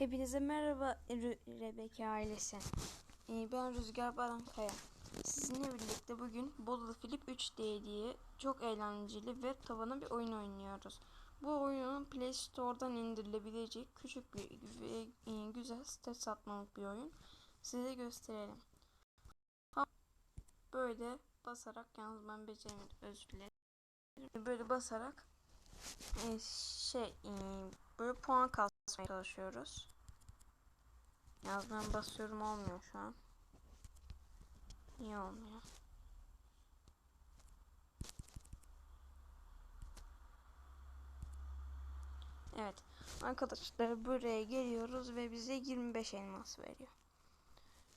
Hepinize merhaba Re Rebecca ailesi. Ee, ben Rüzgar Barankaya. Sizinle birlikte bugün Bolu Flip 3D diye çok eğlenceli web tabanı bir oyun oynuyoruz. Bu oyunun Play Store'dan indirilebilecek küçük bir ve e, güzel site satmalık bir oyun. Size gösterelim. Böyle basarak yalnız ben beceremedim özür dilerim. Böyle basarak e, şey e, böyle puan kasmaya çalışıyoruz. Ben basıyorum olmuyor şu an. Niye olmuyor? Evet. Arkadaşlar buraya geliyoruz ve bize 25 elmas veriyor.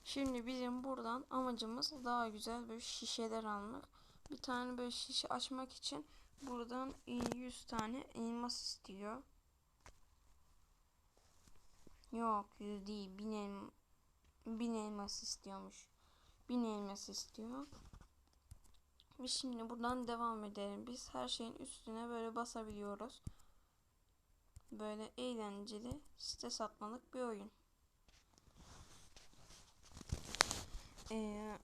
Şimdi bizim buradan amacımız daha güzel böyle şişeler almak. Bir tane böyle şişe açmak için buradan 100 tane elmas istiyor. Yok 100 değil 1000 elma, 1000 elmas istiyormuş. 1000 elmas istiyor. Biz şimdi buradan devam edelim. Biz her şeyin üstüne böyle basabiliyoruz. Böyle eğlenceli site satmalık bir oyun. Ee,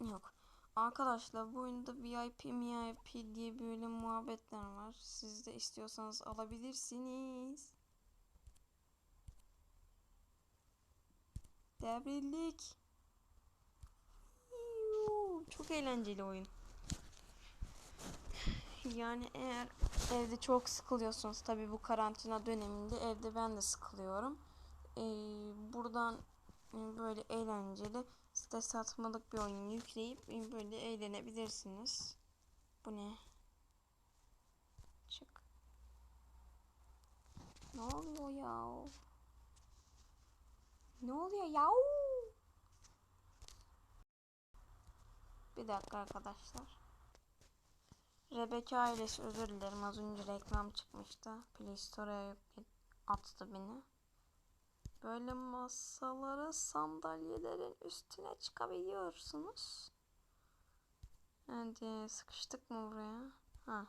yok. Arkadaşlar bu oyunda VIP MIP diye böyle muhabbetler var. Siz de istiyorsanız alabilirsiniz. Devrildik. Çok eğlenceli oyun. Yani eğer evde çok sıkılıyorsunuz tabi bu karantina döneminde evde ben de sıkılıyorum. Ee, buradan e, böyle eğlenceli site satmalık bir oyun yükleyip e, böyle eğlenebilirsiniz. Bu ne? Çık. Ne oluyor ya? Ne oluyor ya? Bir dakika arkadaşlar. Rebecca ailesi özür dilerim az önce reklam çıkmıştı. Play Store'a attı beni. Böyle masalara sandalyelerin üstüne çıkabiliyorsunuz. Hadi sıkıştık mı buraya? Ha.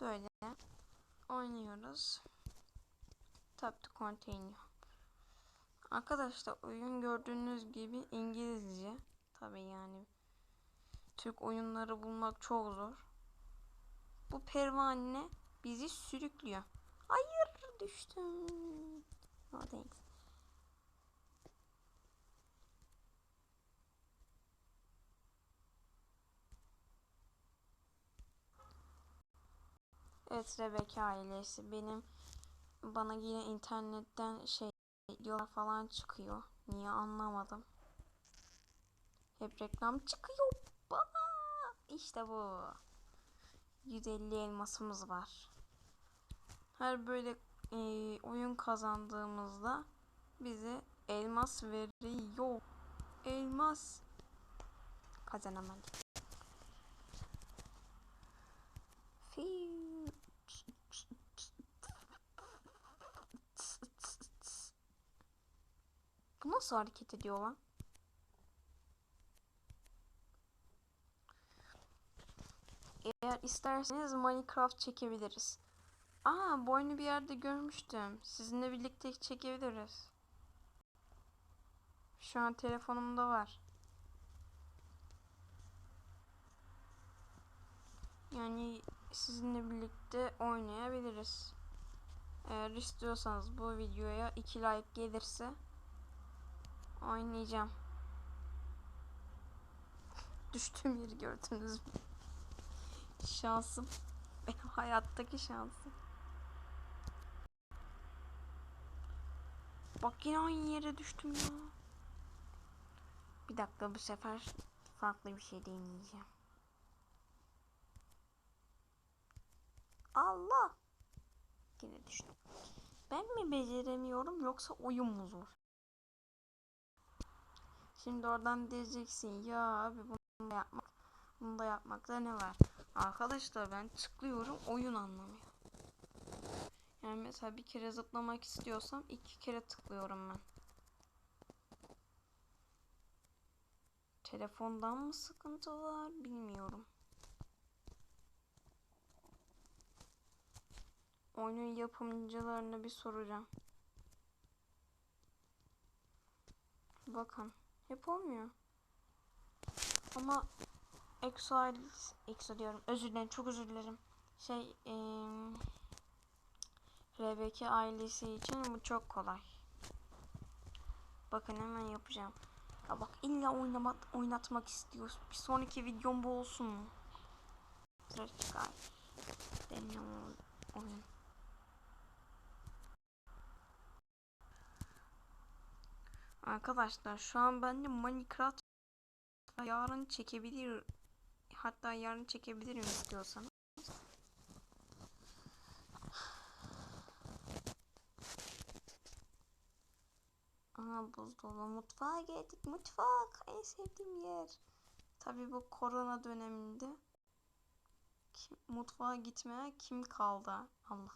Böyle oynuyoruz. Tap to continue. Arkadaşlar oyun gördüğünüz gibi İngilizce. Tabi yani Türk oyunları bulmak çok zor. Bu pervane bizi sürüklüyor. Hayır düştüm. No thanks. Evet Rebecca ailesi benim bana yine internetten şey videolar falan çıkıyor. Niye anlamadım. Hep reklam çıkıyor bana. İşte bu. 150 elmasımız var. Her böyle e, oyun kazandığımızda bize elmas veriyor. Elmas kazanamadım. Bu nasıl hareket ediyor lan? Eğer isterseniz Minecraft çekebiliriz. Aa bu bir yerde görmüştüm. Sizinle birlikte çekebiliriz. Şu an telefonumda var. Yani sizinle birlikte oynayabiliriz. Eğer istiyorsanız bu videoya 2 like gelirse oynayacağım. Düştüğüm yeri gördünüz mü? Şansım. Benim hayattaki şansım. Bak yine aynı yere düştüm ya. Bir dakika bu sefer farklı bir şey deneyeceğim. Allah. Yine düştüm. Ben mi beceremiyorum yoksa oyun mu zor? Şimdi oradan diyeceksin ya abi bunu da yapmak bunu da yapmakta ne var? Arkadaşlar ben tıklıyorum oyun anlamıyor. Yani mesela bir kere zıplamak istiyorsam iki kere tıklıyorum ben. Telefondan mı sıkıntı var bilmiyorum. oyunun yapımcılarına bir soracağım. Bakın. Hep olmuyor. Ama Exiles, Exile diyorum. Özür dilerim. Çok özür dilerim. Şey, eee RBK ailesi için bu çok kolay. Bakın hemen yapacağım. Ya bak illa oynamak, oynatmak istiyoruz. Bir sonraki videom bu olsun mu? Sıra çıkar. Deniyorum oyun. Arkadaşlar şu an ben de Minecraft yarın çekebilir hatta yarın çekebilirim istiyorsanız. Aha buzdolabı mutfağa geldik mutfak en sevdiğim yer. Tabi bu korona döneminde kim, mutfağa gitmeye kim kaldı Allah.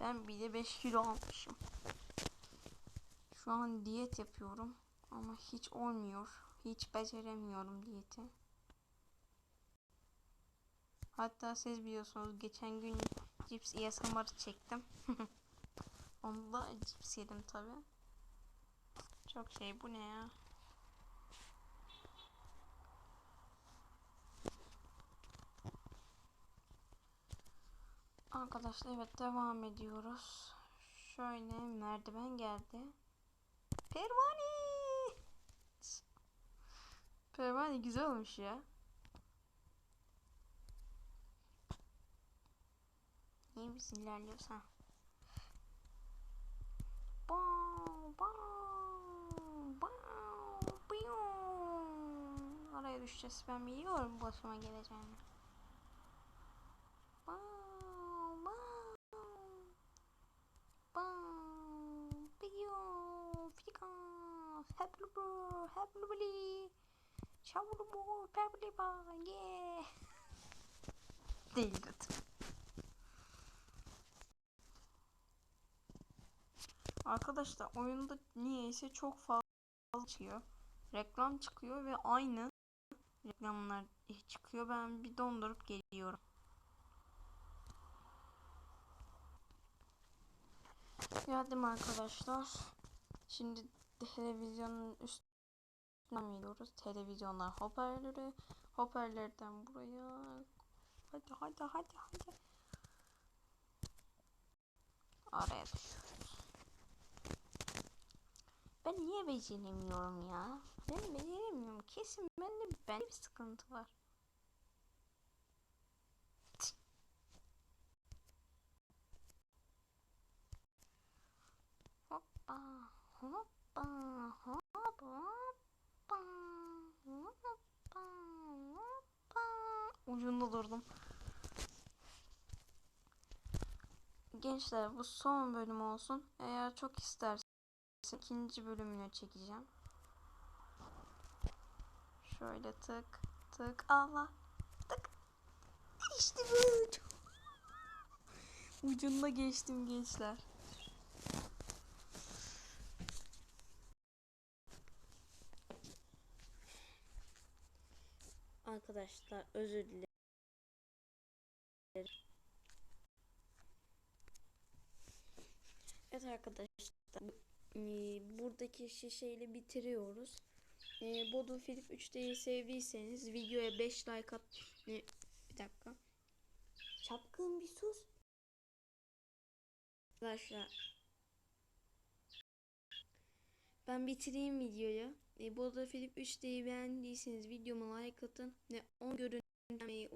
Ben bile 5 kilo almışım. Şu an diyet yapıyorum ama hiç olmuyor. Hiç beceremiyorum diyeti. Hatta siz biliyorsunuz geçen gün cips ASMR'ı çektim. Onda cips yedim tabi. Çok şey bu ne ya? Arkadaşlar evet devam ediyoruz. Şöyle merdiven geldi. Pervane. Pervane güzel olmuş ya. Niye biz ilerliyoruz ha? Araya düşeceğiz. Ben biliyorum başıma geleceğini. Happy bro, çavuru bro, happy bro, yeah. Değildi. Arkadaşlar oyunda niyeyse çok fazla çıkıyor. Reklam çıkıyor ve aynı reklamlar çıkıyor. Ben bir dondurup geliyorum. Geldim arkadaşlar. Şimdi televizyonun üstünden gidiyoruz. Televizyonlar hoparlörü. Hoparlörden buraya. Hadi hadi hadi hadi. Araya düşüyoruz. Ben niye beceremiyorum ya? Ben beceremiyorum. Kesin bende bende bir sıkıntı var. Hoppa, hoppa, Ucunda durdum. Gençler bu son bölüm olsun. Eğer çok isterseniz ikinci bölümünü çekeceğim. Şöyle tık tık Allah tık. İşte bu. Ucunda geçtim gençler. Arkadaşlar özür dilerim. Evet arkadaşlar e, buradaki şişeyle bitiriyoruz. E, Bodu Philip 3D'yi sevdiyseniz videoya 5 like at. E, bir dakika. Çapkın bir sus. Arkadaşlar. Ben bitireyim videoyu. E, Bodu Philip 3D'yi beğendiyseniz videoma like atın ve 10 görüntülemeyi